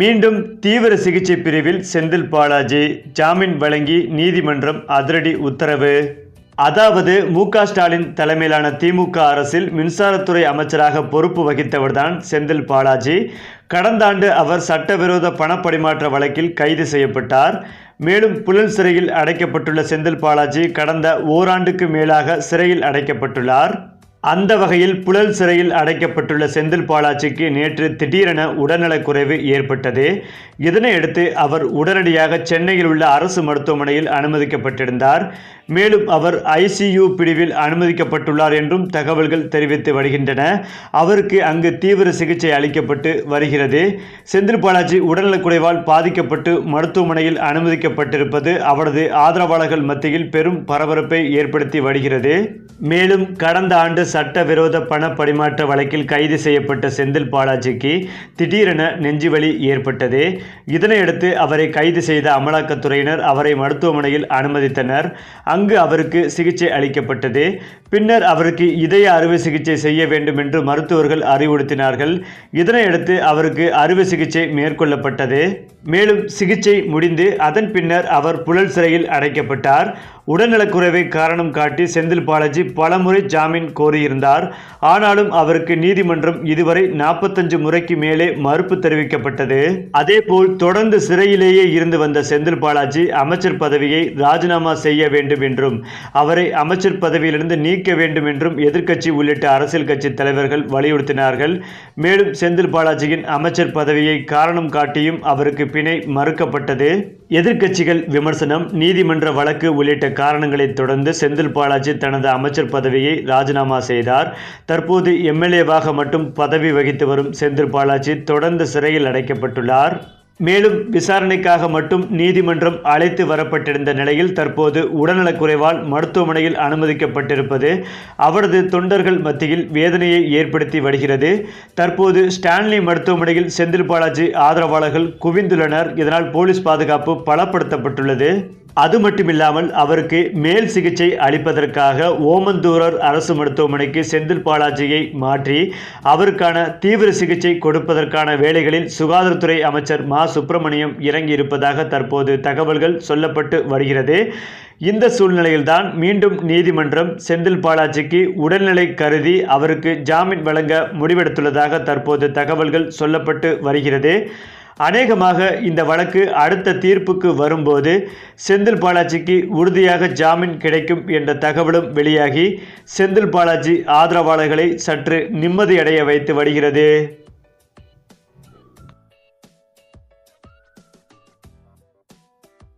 மீண்டும் தீவிர சிகிச்சை பிரிவில் செந்தில் பாலாஜி ஜாமீன் வழங்கி நீதிமன்றம் அதிரடி உத்தரவு. அதாவது மு ஸ்டாலின் தலைமையிலான திமுக அரசில் மின்சாரத்துறை அமைச்சராக பொறுப்பு வகித்தவர்தான் செந்தில் பாலாஜி. கடந்த ஆண்டு அவர் சட்டவிரோத பணப்பரிமாற்ற வழக்கில் கைது செய்யப்பட்டார். மேலும் புழல் சிறையில் அடைக்கப்பட்டுள்ள செந்தில் பாலாஜி கடந்த ஓராண்டுக்கு மேலாக சிறையில் அடைக்கப்பட்டுள்ளார். அந்த வகையில் புழல் சிறையில் அடைக்கப்பட்டுள்ள செந்தில் பாலாஜிக்கு நேற்று திடீரென உடல்நலக்குறைவு ஏற்பட்டது. இதனையடுத்து அவர் உடனடியாக சென்னையில் உள்ள அரசு மருத்துவமனையில் அனுமதிக்கப்பட்டிருந்தார். மேலும் அவர் ஐசியு பிரிவில் அனுமதிக்கப்பட்டுள்ளார் என்றும் தகவல்கள் தெரிவித்து வருகின்றன. அவருக்கு அங்கு தீவிர சிகிச்சை அளிக்கப்பட்டு வருகிறது. செந்தில் பாலாஜி உடல்நலக்குறைவால் பாதிக்கப்பட்டு மருத்துவமனையில் அனுமதிக்கப்பட்டிருப்பது அவரது ஆதரவாளர்கள் மத்தியில் பெரும் பரபரப்பை ஏற்படுத்தி வருகிறது. மேலும் கடந்த ஆண்டு சட்டவிரோத பண பரிமாற்ற வழக்கில் கைது செய்யப்பட்ட செந்தில் பாலாஜிக்கு திடீரென நெஞ்சுவலி ஏற்பட்டது. இதனையடுத்து அவரை கைது செய்த அமலாக்கத்துறையினர் அவரை மருத்துவமனையில் அனுமதித்தனர். அங்கு அவருக்கு சிகிச்சை அளிக்கப்பட்டது. பின்னர் அவருக்கு இதய அறுவை சிகிச்சை செய்ய வேண்டும் என்று மருத்துவர்கள் அறிவுறுத்தினார்கள். இதனையடுத்து அவருக்கு அறுவை சிகிச்சை மேற்கொள்ளப்பட்டது. மேலும் சிகிச்சை முடிந்து அதன் பின்னர் அவர் புழல் சிறையில் அடைக்கப்பட்டார். உடல்நலக்குறைவை காரணம் காட்டி செந்தில் பாலாஜி பலமுறை ஜாமீன் கோரியிருந்தார். ஆனாலும் அவருக்கு நீதிமன்றம் இதுவரை நாற்பத்தஞ்சு முறைக்கு மேலே மறுப்பு தெரிவிக்கப்பட்டது. அதேபோல் தொடர்ந்து சிறையிலேயே இருந்து வந்த செந்தில் பாலாஜி அமைச்சர் பதவியை ராஜினாமா செய்ய வேண்டும் என்றும் அவரை அமைச்சர் பதவியிலிருந்து நீக்க வேண்டும் என்றும் எதிர்க்கட்சி உள்ளிட்ட அரசியல் கட்சி தலைவர்கள் வலியுறுத்தினார்கள். மேலும் செந்தில் பாலாஜியின் அமைச்சர் பதவியை காரணம் காட்டியும் அவருக்கு பிணை மறுக்கப்பட்டது. எதிர்க்கட்சிகள் விமர்சனம் நீதிமன்ற வழக்கு உள்ளிட்ட காரணங்களை தொடர்ந்து செந்தில் பாலாஜி தனது அமைச்சர் பதவியை ராஜினாமா செய்தார். தற்போது எம்எல்ஏவாக மட்டும் பதவி வகித்து வரும் செந்தில் பாலாஜி தொடர்ந்து சிறையில் அடைக்கப்பட்டுள்ளார். மேலும் விசாரணைக்காக மட்டும் நீதிமன்றம் அழைத்து வரப்பட்டிருந்த நிலையில் தற்போது உடல்நலக்குறைவால் மருத்துவமனையில் அனுமதிக்கப்பட்டிருப்பது அவரது தொண்டர்கள் மத்தியில் வேதனையை ஏற்படுத்தி வருகிறது. தற்போது ஸ்டான்லி மருத்துவமனையில் செந்தில் பாலாஜி ஆதரவாளர்கள் குவிந்துள்ளனர். இதனால் போலீஸ் பாதுகாப்பு பலப்படுத்தப்பட்டுள்ளது. அது மட்டுமில்லாமல் அவருக்கு மேல் சிகிச்சை அளிப்பதற்காக ஓமந்தூரர் அரசு மருத்துவமனைக்கு செந்தில் பாலாஜியை மாற்றி அவருக்கான தீவிர சிகிச்சை கொடுப்பதற்கான வேலைகளில் சுகாதாரத்துறை அமைச்சர் மா. சுப்பிரமணியம் இறங்கி இருப்பதாக தற்போது தகவல்கள் சொல்லப்பட்டு வருகிறது. இந்த சூழ்நிலையில்தான் மீண்டும் நீதிமன்றம் செந்தில் பாலாஜிக்கு உடல்நிலை கருதி அவருக்கு ஜாமீன் வழங்க முடிவெடுத்துள்ளதாக தற்போது தகவல்கள் சொல்லப்பட்டு வருகிறது. அநேகமாக இந்த வழக்கு அடுத்த தீர்ப்புக்கு வரும்போது செந்தில் பாலாஜிக்கு உறுதியாக ஜாமீன் கிடைக்கும் என்ற தகவலும் வெளியாகி செந்தில் பாலாஜி ஆதரவாளர்களை சற்று நிம்மதியடைய வைத்து வருகிறது.